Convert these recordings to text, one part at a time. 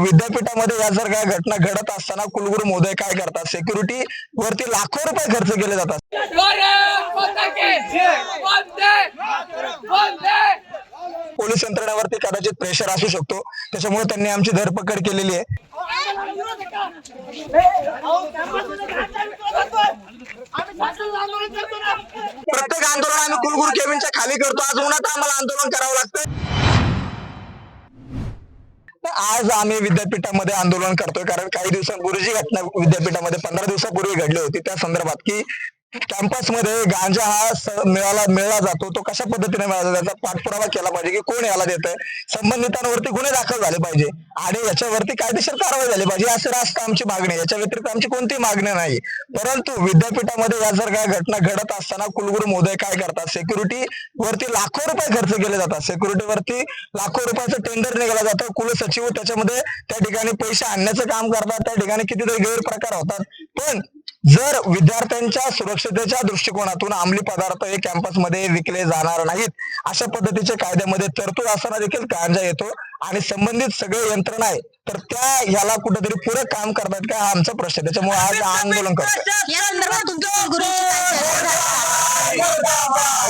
विद्यापीठामध्ये या जर काय घटना घडत असताना कुलगुरू महोदय काय करतात? सिक्युरिटी वरती लाखो रुपये खर्च केले जातात. पोलीस यंत्रणेवरती कदाचित प्रेशर असू शकतो. त्याच्यामुळे त्यांनी आमची धरपकड केलेली आहे. प्रत्येक आंदोलन आम्ही कुलगुरू केबिनच्या खाली करतो. आज उन्हात आम्हाला आंदोलन करावं लागतं. आज आम्ही विद्यापीठामध्ये आंदोलन करतोय कारण काही दिवसांपूर्वी जी घटना विद्यापीठामध्ये पंधरा दिवसापूर्वी घडली होती त्या संदर्भात की कॅम्पसमध्ये गांजा हा मिळाला मिळला जातो. तो कशा पद्धतीने मिळाला त्याचा पाठपुरावा केला पाहिजे की कोण याला देत संबंधितांवरती गुन्हे दाखल झाले पाहिजे. आणि याच्यावरती कायदेशीर कारवाई झाली पाहिजे. असं रास्त आमची मागणी याच्या व्यतिरिक्त आमची कोणती मागणी नाही. परंतु विद्यापीठामध्ये या जर काय घटना घडत असताना कुलगुरू महोदय काय करतात? सिक्युरिटी वरती लाखो रुपये खर्च केले जातात. सिक्युरिटी वरती लाखो रुपयाचं टेंडर निघालं जातं. कुलसचिव त्याच्यामध्ये त्या ठिकाणी पैसे आणण्याचं काम करतात. त्या ठिकाणी कितीतरी गैरप्रकार होतात. पण जर विद्यार्थ्यांच्या सुरक्षतेच्या दृष्टिकोनातून अंमली पदार्थ हे कॅम्पसमध्ये विकले जाणार नाहीत अशा पद्धतीच्या कायद्यामध्ये तरतूद असताना देखील गांजा येतो आणि संबंधित सगळे यंत्रणा आहे तर त्या ह्याला कुठेतरी पूरक काम करतात का? हा आमचा प्रश्न त्याच्यामुळे आज आंदोलन? काही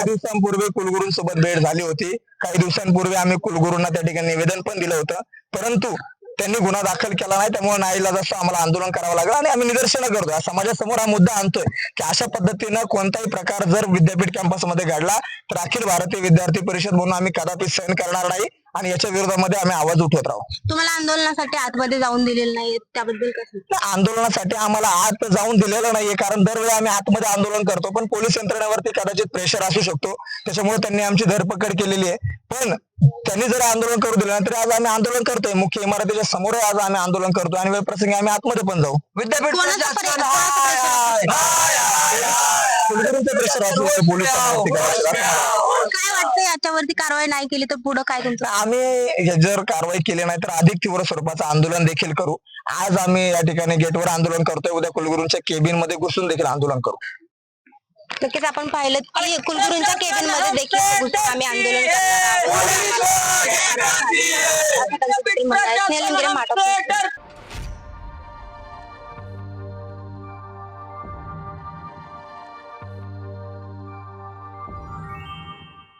दिवसांपूर्वी कुलगुरूंसोबत भेट झाली होती. काही दिवसांपूर्वी आम्ही कुलगुरूंना त्या ठिकाणी निवेदन पण दिलं होतं. परंतु त्यांनी गुन्हा दाखल केला नाही त्यामुळे नाईला जसं आम्हाला आंदोलन करावं लागलं आणि आम्ही निदर्शनं करतोय. समाजासमोर हा मुद्दा आणतोय की अशा पद्धतीनं कोणताही प्रकार जर विद्यापीठ कॅम्पसमध्ये घडला तर अखिल भारतीय विद्यार्थी परिषद म्हणून आम्ही कदापि सहन करणार नाही आणि याच्या विरोधामध्ये आम्ही आवाज उठवत राहू. तुम्हाला आंदोलनासाठी आतमध्ये जाऊन दिलेलं नाही त्याबद्दल कसं? आंदोलनासाठी आम्हाला आत जाऊन दिलेलं नाहीये कारण दरवेळी आम्ही आतमध्ये आंदोलन करतो पण पोलीस यंत्रणेवरती कदाचित प्रेशर असू शकतो. त्याच्यामुळे त्यांनी आमची धरपकड केलेली आहे. पण त्यांनी जर आंदोलन करू दिलं नाही तरी आज आम्ही आंदोलन करतोय. मुख्य इमारतीच्या समोर आज आम्ही आंदोलन करतोय आणि वेळप्रसंगी आम्ही आतमध्ये पण जाऊ. विद्यापीठ. काय वाटतं याच्यावरती कारवाई नाही केली तर पुढे काय तुमचं? आम्ही हे जर कारवाई केली नाही तर अधिक तीव्र स्वरूपाचं आंदोलन देखील करू. आज आम्ही या ठिकाणी गेटवर आंदोलन करतोय. उद्या कुलगुरूंच्या केबिनमध्ये घुसून देखील आंदोलन करू. नक्कीच आपण पाहिलं की कुलगुरूंच्या केबिनमध्ये देखील घुसून आम्ही आंदोलन ನೇಲಿಂಗಿರ ಮಾಟ